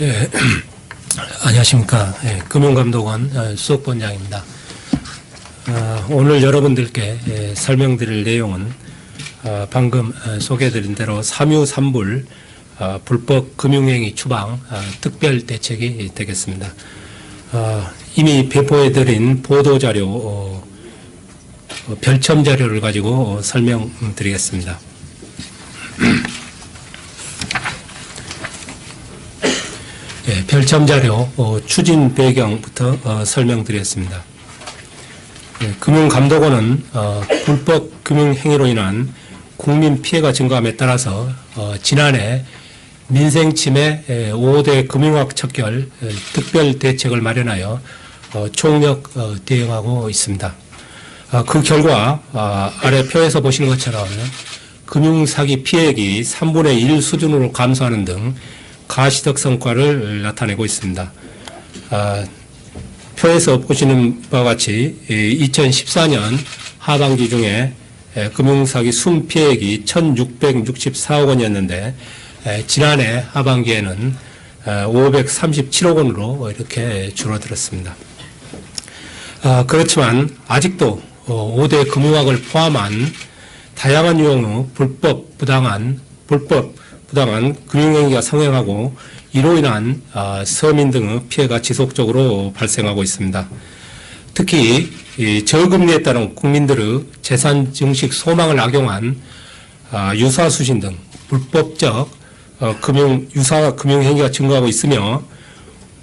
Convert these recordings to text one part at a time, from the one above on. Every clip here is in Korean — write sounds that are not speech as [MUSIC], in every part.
예, [CLEARS THROAT] 안녕하십니까. 예, 금융감독원 어, 수석본장입니다. 어, 오늘 여러분들께 예, 설명드릴 내용은 어, 방금 어, 소개해드린 대로 삼유삼불 어, 불법 금융행위 추방 어, 특별 대책이 되겠습니다. 어, 이미 배포해드린 보도자료 어, 어, 별첨 자료를 가지고 어, 설명드리겠습니다. 예, 별첨 자료 어, 추진 배경부터 어, 설명드리겠습니다. 예, 금융감독원은 어, 불법 금융행위로 인한 국민 피해가 증가함에 따라서 어, 지난해 민생 침해 에, 5대 금융학 척결 에, 특별 대책을 마련하여 어, 총력 어, 대응하고 있습니다. 어, 그 결과 어, 아래 표에서 보시는 것처럼 금융사기 피해액이 3분의 1 수준으로 감소하는 등 가시적 성과를 나타내고 있습니다. 아, 표에서 보시는 바와 같이 2014년 하반기 중에 에, 금융사기 순피해액이 1,664억 원이었는데 에, 지난해 하반기에는 537억 원으로 이렇게 줄어들었습니다. 아, 그렇지만 아직도 5대 금융학을 포함한 다양한 유형의 불법 부당한 불법 부당한 금융행위가 성행하고 이로 인한 아, 서민 등의 피해가 지속적으로 발생하고 있습니다. 특히 이 저금리에 따른 국민들의 재산 증식 소망을 악용한 아, 유사 수신 등 불법적 어, 금융 유사 금융 행위가 증가하고 있으며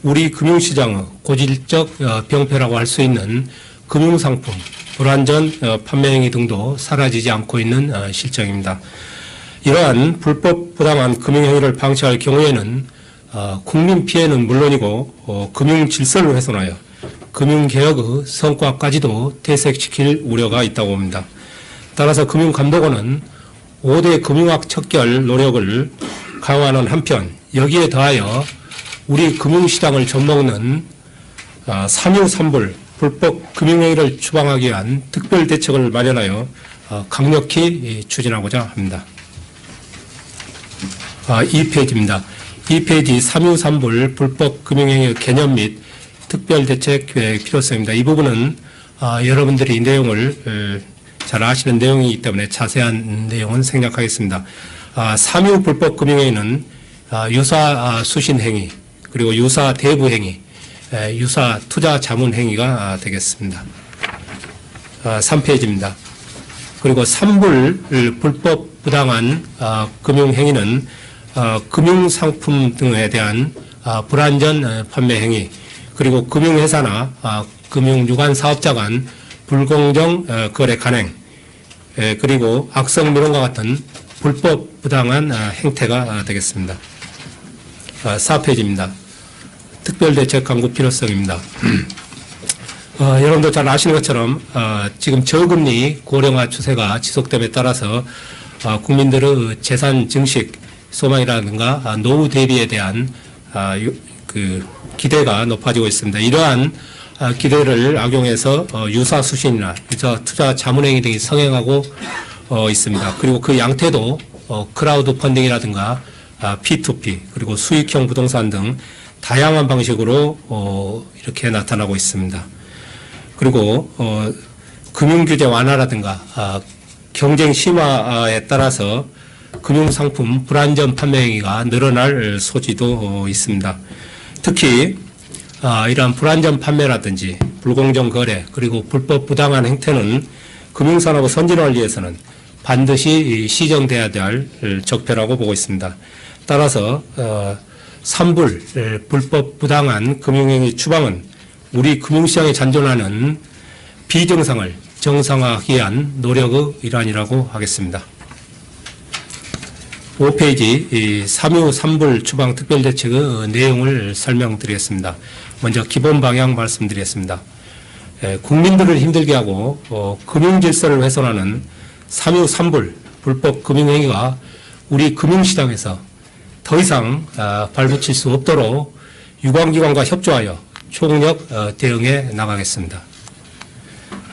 우리 금융시장의 고질적 어, 병폐라고 할 수 있는 금융상품 불완전 어, 판매 행위 등도 사라지지 않고 있는 어, 실정입니다. 이러한 불법 부당한 금융행위를 방치할 경우에는 어, 국민 피해는 물론이고 어, 금융 질서를 훼손하여 금융개혁의 성과까지도 퇴색시킬 우려가 있다고 봅니다. 따라서 금융감독원은 5대 금융학 척결 노력을 강화하는 한편 여기에 더하여 우리 금융시장을 접먹는 어, 삼유삼불 불법 금융행위를 추방하기 위한 특별 대책을 마련하여 어, 강력히 추진하고자 합니다. 아, 2페이지입니다. 2페이지 3유삼불 불법 금융행위 개념 및 특별대책 계획 필요성입니다. 이 부분은 아, 여러분들이 이 내용을 에, 잘 아시는 내용이기 때문에 자세한 내용은 생략하겠습니다. 아, 3유 불법 금융행위는 아, 유사 아, 수신 행위 그리고 유사 대부 행위, 에, 유사 투자 자문 행위가 아, 되겠습니다. 아, 3페이지입니다. 그리고 삼불 불법 부당한 아, 금융행위는 어, 금융상품 등에 대한 아, 불안전 어, 판매 행위 그리고 금융회사나 아, 금융유관 사업자 간 불공정 어, 거래 간행 에, 그리고 악성 민원과 같은 불법 부당한 아, 행태가 아, 되겠습니다. 아, 4페이지입니다. 특별대책 강구 필요성입니다. [CLEARS THROAT] 어, 여러분도 잘 아시는 것처럼 어, 지금 저금리 고령화 추세가 지속됨에 따라서 어, 국민들의 재산 증식 소망이라든가 아, 노후 대비에 대한 아, 유- 그 기대가 높아지고 있습니다. 이러한 아, 기대를 악용해서 어, 유사 수신이나 유사 투자 자문행위 등이 성행하고 어, 있습니다. 그리고 그 양태도 어, 크라우드 펀딩이라든가 아, P2P 그리고 수익형 부동산 등 다양한 방식으로 어, 이렇게 나타나고 있습니다. 그리고 어, 금융 규제 완화라든가 아, 경쟁 심화에 따라서 금융상품 불안전 판매 행위가 늘어날 소지도 어, 있습니다. 특히 아, 이러한 불안전 판매라든지 불공정 거래 그리고 불법 부당한 행태는 금융산업의 선진화를 위해서는 반드시 이 시정돼야 될 적폐라고 보고 있습니다. 따라서 어, 에, 불법 부당한 금융행위 추방은 우리 금융시장에 잔존하는 비정상을 정상화하기 위한 노력의 일환이라고 하겠습니다. 5페이지 이 3유 3불 추방 특별대책의 내용을 설명드리겠습니다. 먼저 기본 방향 말씀드리겠습니다. 에, 국민들을 힘들게 하고 어, 금융 질서를 훼손하는 3유 3불 불법 금융 행위가 우리 금융시장에서 더 이상 아, 발붙일 수 없도록 유관기관과 협조하여 총력 어, 대응해 나가겠습니다.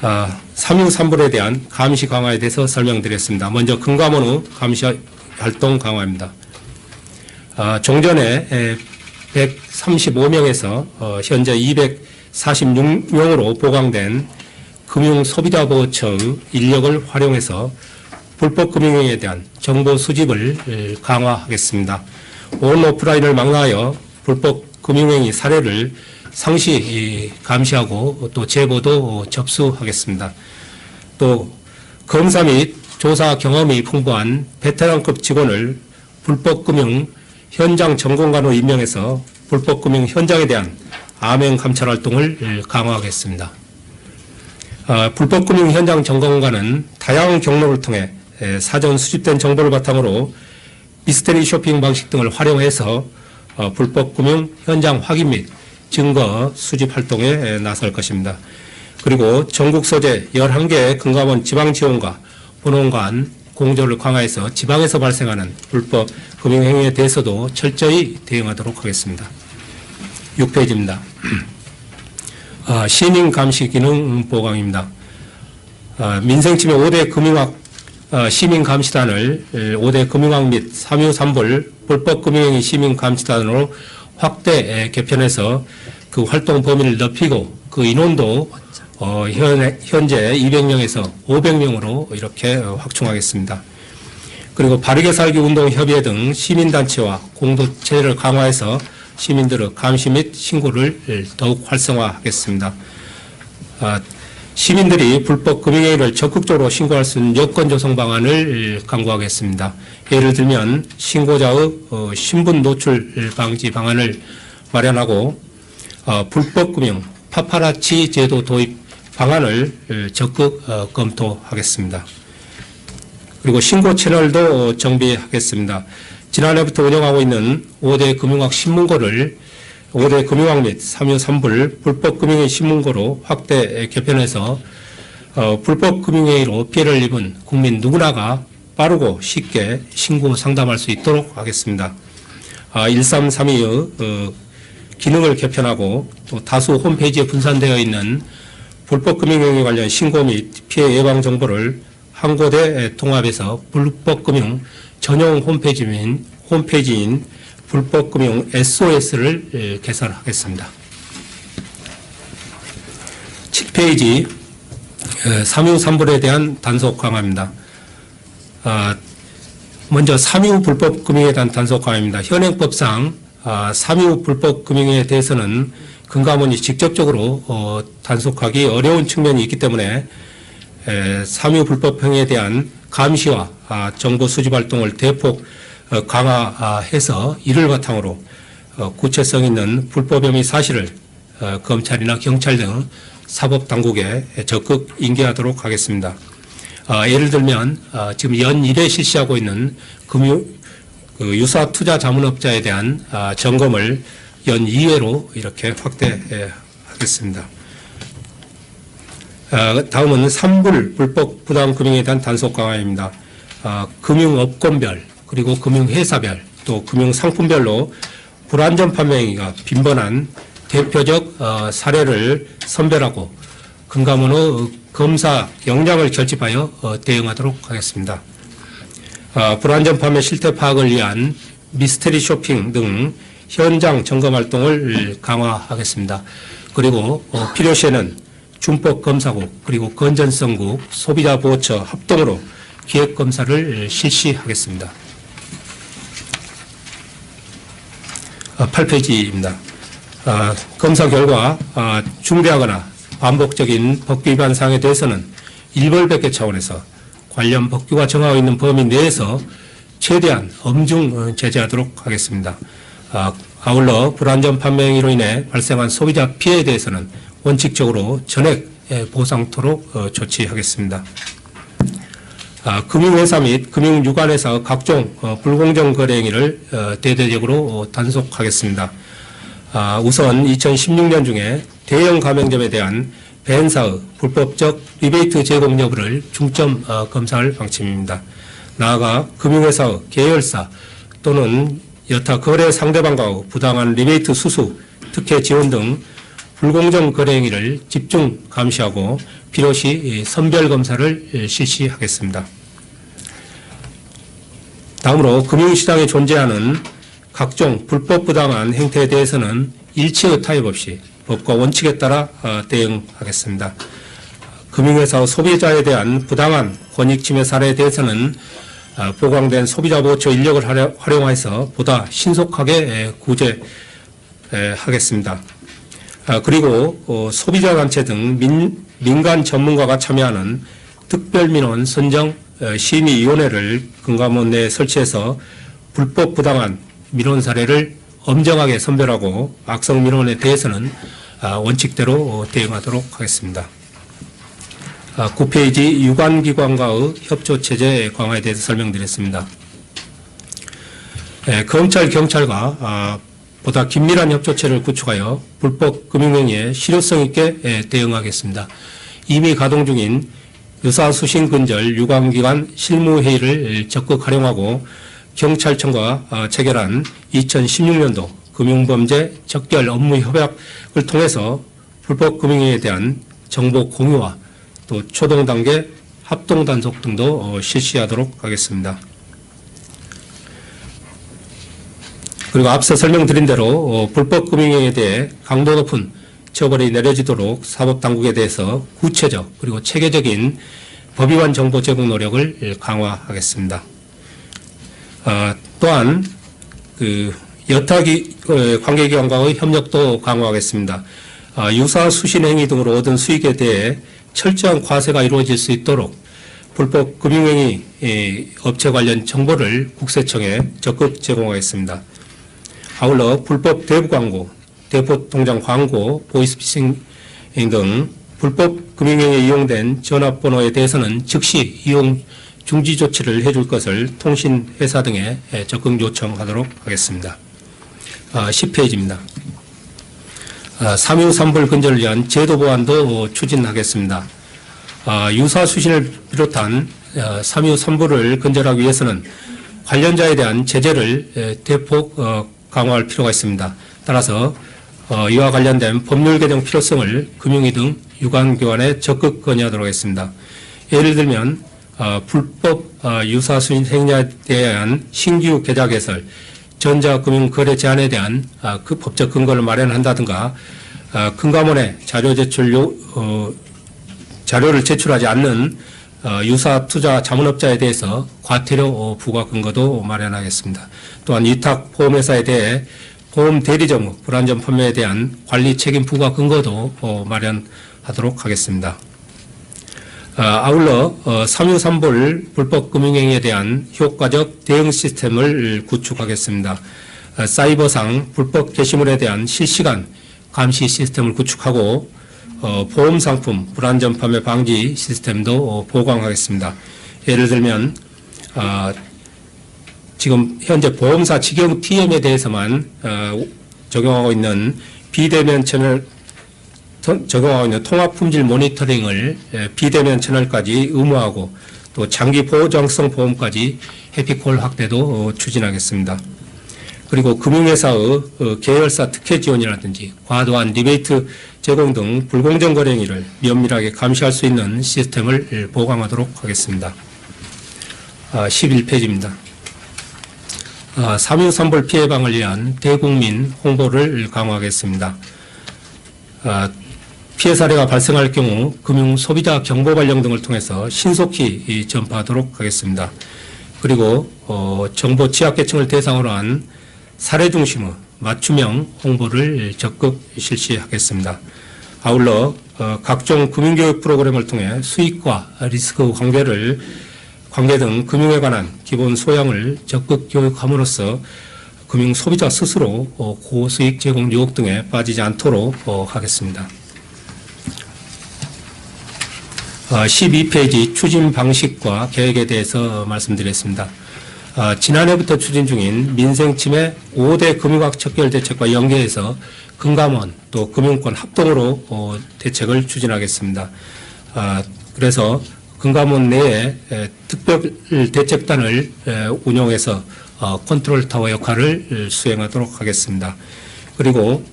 아, 3유 3불에 대한 감시 강화에 대해서 설명드리겠습니다. 먼저 금감원의 감시 활동 강화입니다. 아, 종전에 에, 135명에서 어, 현재 246명으로 보강된 금융소비자보호처의 인력을 활용해서 불법 금융에 대한 정보 수집을 에, 강화하겠습니다. 온 오프라인을 망라하여 불법 금융행위 사례를 상시 이, 감시하고 또 제보도 접수하겠습니다. 또 검사 및 조사 경험이 풍부한 베테랑급 직원을 불법금융 현장 점검관으로 임명해서 불법금융 현장에 대한 암행 감찰 활동을 강화하겠습니다. 어, 불법금융 현장 점검관은 다양한 경로를 통해 에, 사전 수집된 정보를 바탕으로 미스테리 쇼핑 방식 등을 활용해서 어, 불법금융 현장 확인 및 증거 수집 활동에 에, 나설 것입니다. 그리고 전국 소재 11개 금감원 지방 지원과 본원간 공조를 강화해서 지방에서 발생하는 불법 금융행위에 대해서도 철저히 대응하도록 하겠습니다. 6페이지입니다. [CLEARS THROAT] 아, 시민 감시 기능 보강입니다. 아, 민생침해 5대 금융학 어, 시민 감시단을 5대 금융학 및 3유 3불 불법 금융행위 시민 감시단으로 확대 개편해서 그 활동 범위를 넓히고 그 인원도 어, 현, 현재 200명에서 500명으로 이렇게 어, 확충하겠습니다. 그리고 바르게 살기 운동 협의회 등 시민단체와 공동체를 강화해서 시민들의 감시 및 신고를 더욱 활성화하겠습니다. 아, 시민들이 불법 금융행위를 적극적으로 신고할 수 있는 여건 조성 방안을 강구하겠습니다. 예를 들면 신고자의 어, 신분 노출 방지 방안을 마련하고 어, 불법 금융 파파라치 제도 도입 방안을 적극 어, 검토하겠습니다. 그리고 신고 채널도 정비하겠습니다. 지난해부터 운영하고 있는 5대 금융학 신문고를 5대 금융학 및 3유 3불 불법 금융의 신문고로 확대 개편해서 어, 불법 금융행위로 피해를 입은 국민 누구나가 빠르고 쉽게 신고 상담할 수 있도록 하겠습니다. 아, 1332의 어, 기능을 개편하고 또 다수 홈페이지에 분산되어 있는 불법 금융행위 관련 신고 및 피해 예방 정보를 한 곳에 통합해서 불법 금융 전용 홈페이지인 홈페이지인 불법 금융 SOS를 개설하겠습니다. 7페이지 3유 3불에 대한 단속 강화입니다. 아, 먼저 3유 불법 금융에 대한 단속 강화입니다. 현행법상 3유 불법 금융에 대해서는 금감원이 직접적으로 어, 단속하기 어려운 측면이 있기 때문에 3유 불법 행위에 대한 감시와 아, 정보 수집 활동을 대폭 어, 강화해서 이를 바탕으로 어, 구체성 있는 불법 혐의 사실을 어, 검찰이나 경찰 등 사법 당국에 적극 인계하도록 하겠습니다. 예를 들면 지금 연 1회 실시하고 있는 금융 그 유사 투자 자문업자에 대한 아, 점검을 연 2회로 이렇게 확대하겠습니다. 다음은 3불 불법 부당 금융에 대한 단속 강화입니다. 금융업권별 그리고 금융회사별 또 금융상품별로 불안전 판매가 빈번한 대표적 어, 사례를 선별하고 금감원의 검사 역량을 결집하여 어, 대응하도록 하겠습니다. 어, 불안전 판매 실태 파악을 위한 미스테리 쇼핑 등 현장 점검 활동을 강화하겠습니다. 그리고 필요시에는 준법 검사국 그리고 건전성국 소비자 보호처 합동으로 기획 검사를 실시하겠습니다. 8페이지입니다. 아, 검사 결과 아, 중대하거나 반복적인 법규 위반 사항에 대해서는 일벌백계 차원에서 관련 법규가 정하고 있는 범위 내에서 최대한 엄중 어, 제재하도록 하겠습니다. 아, 아울러 불안전 판매 행위로 인해 발생한 소비자 피해에 대해서는 원칙적으로 전액 보상토록 어, 조치하겠습니다. 아, 금융회사 및 금융유관에서 각종 어, 불공정 거래 행위를 어, 대대적으로 어, 단속하겠습니다. 아, 우선 2016년 중에 대형 가맹점에 대한 벤사의 불법적 리베이트 제공 여부를 중점 어, 검사할 방침입니다. 나아가 금융회사의 계열사 또는 여타 거래 상대방과 부당한 리베이트 수수, 특혜 지원 등 불공정 거래 행위를 집중 감시하고 필요시 선별 검사를 실시하겠습니다. 다음으로 금융시장에 존재하는 각종 불법 부당한 행태에 대해서는 일체의 타협 없이 법과 원칙에 따라 어, 대응하겠습니다. 금융회사 소비자에 대한 부당한 권익 침해 사례에 대해서는 어, 보강된 소비자 보호처 인력을 활용- 활용해서 보다 신속하게 에, 구제하겠습니다. 아, 그리고 어, 소비자 단체 등 민, 민간 전문가가 참여하는 특별민원 선정 어, 심의위원회를 금감원 내에 설치해서 불법 부당한 민원 사례를 엄정하게 선별하고 악성 민원에 대해서는 아, 원칙대로 어, 대응하도록 하겠습니다. 아, 9페이지 유관기관과의 협조체제 강화에 대해서 설명드렸습니다. 예, 검찰, 경찰과 아, 보다 긴밀한 협조체를 구축하여 불법 금융행위에 실효성 있게 예, 대응하겠습니다. 이미 가동 중인 유사수신 근절 유관기관 실무회의를 적극 활용하고 경찰청과 아, 체결한 2016년도 금융범죄 적결 업무 협약을 통해서 불법 금융에 대한 정보 공유와 또 초동 단계 합동 단속 등도 어, 실시하도록 하겠습니다. 그리고 앞서 설명드린 대로 어, 불법 금융에 대해 강도 높은 처벌이 내려지도록 사법당국에 대해서 구체적 그리고 체계적인 법위반 정보 제공 노력을 강화하겠습니다. 아, 또한 그 여타기 어, 관계기관과의 협력도 강화하겠습니다. 아, 유사 수신 행위 등으로 얻은 수익에 대해 철저한 과세가 이루어질 수 있도록 불법 금융행위 에, 업체 관련 정보를 국세청에 적극 제공하겠습니다. 아울러 불법 대부 광고, 대포 통장 광고, 보이스피싱 등 불법 금융행위에 이용된 전화번호에 대해서는 즉시 이용 중지 조치를 해줄 것을 통신회사 등에 적극 요청하도록 하겠습니다. 아, 10페이지입니다. 아, 3유3불 근절을 위한 제도 보완도 추진하겠습니다. 아, 유사 수신을 비롯한 아, 3유3불을 근절하기 위해서는 관련자에 대한 제재를 에, 대폭 어, 강화할 필요가 있습니다. 따라서 어, 이와 관련된 법률 개정 필요성을 금융위 등 유관기관에 적극 건의하도록 하겠습니다. 예를 들면 어, 불법 어, 유사수인 행위에 대한 신규 계좌 개설, 전자금융거래 제한에 대한 아, 그 법적 근거를 마련한다든가 아, 금감원에 자료 제출 요, 어, 자료를 제출하지 않는 어, 유사 투자 자문업자에 대해서 과태료 어, 부과 근거도 마련하겠습니다. 또한 위탁 보험회사에 대해 보험 대리 정무, 불안전 판매에 대한 관리 책임 부과 근거도 어, 마련하도록 하겠습니다. 아, 아울러 어, 3유3불 불법 금융행위에 대한 효과적 대응 시스템을 구축하겠습니다. 아, 사이버상 불법 게시물에 대한 실시간 감시 시스템을 구축하고 어, 보험 상품 불안전 판매 방지 시스템도 어, 보강하겠습니다. 예를 들면 아, 지금 현재 보험사 직영 TM에 대해서만 어, 적용하고 있는 비대면 채널 통- 적용하고 있는 통합 품질 모니터링을 예, 비대면 채널까지 의무화하고 또 장기 보장성 보험까지 해피콜 확대도 어, 추진하겠습니다. 그리고 금융회사의 어, 계열사 특혜 지원이라든지 과도한 리베이트 제공 등 불공정 거래 행위를 면밀하게 감시할 수 있는 시스템을 예, 보강하도록 하겠습니다. 아, 11페이지입니다. 아, 3유3불 피해 방을 위한 대국민 홍보를 강화하겠습니다. 아, 피해 사례가 발생할 경우 금융 소비자 정보 발령 등을 통해서 신속히 이 전파하도록 하겠습니다. 그리고 어, 정보 취약계층을 대상으로 한 사례 중심의 맞춤형 홍보를 적극 실시하겠습니다. 아울러 어, 각종 금융교육 프로그램을 통해 수익과 리스크 관계를 관계 등 금융에 관한 기본 소양을 적극 교육함으로써 금융 소비자 스스로 어, 고수익 제공 유혹 등에 빠지지 않도록 어, 하겠습니다. 어, 12페이지 추진 방식과 계획에 대해서 말씀드렸습니다. 어, 지난해부터 추진 중인 민생 침해 5대 금융학 척결 대책과 연계해서 금감원 또 금융권 합동으로 어, 대책을 추진하겠습니다. 아, 그래서 금감원 내에 에, 특별 대책단을 에, 운영해서 어, 컨트롤 타워 역할을 수행하도록 하겠습니다. 그리고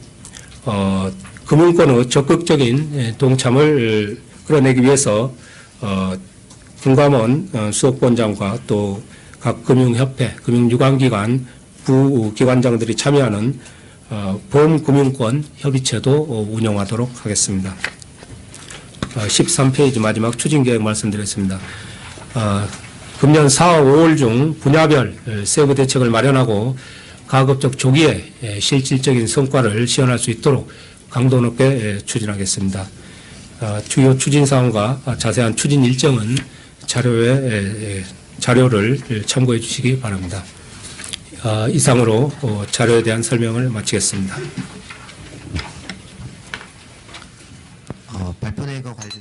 어, 금융권의 적극적인 에, 동참을 끌어내기 위해서 어, 금감원 어, 수석본장과 또 각 금융협회, 금융유관기관 부기관장들이 참여하는 어, 보험금융권 협의체도 어, 운영하도록 하겠습니다. 어, 13페이지 마지막 추진계획 말씀드렸습니다. 어, 금년 4월 5월 중 분야별 에, 세부 대책을 마련하고 가급적 조기에 에, 실질적인 성과를 시현할 수 있도록 강도 높게 에, 추진하겠습니다. 아, 주요 추진 사항과 자세한 추진 일정은 자료에 자료를 참고해 주시기 바랍니다. 아, 이상으로 어, 자료에 대한 설명을 마치겠습니다. 어, 발표대행과 관련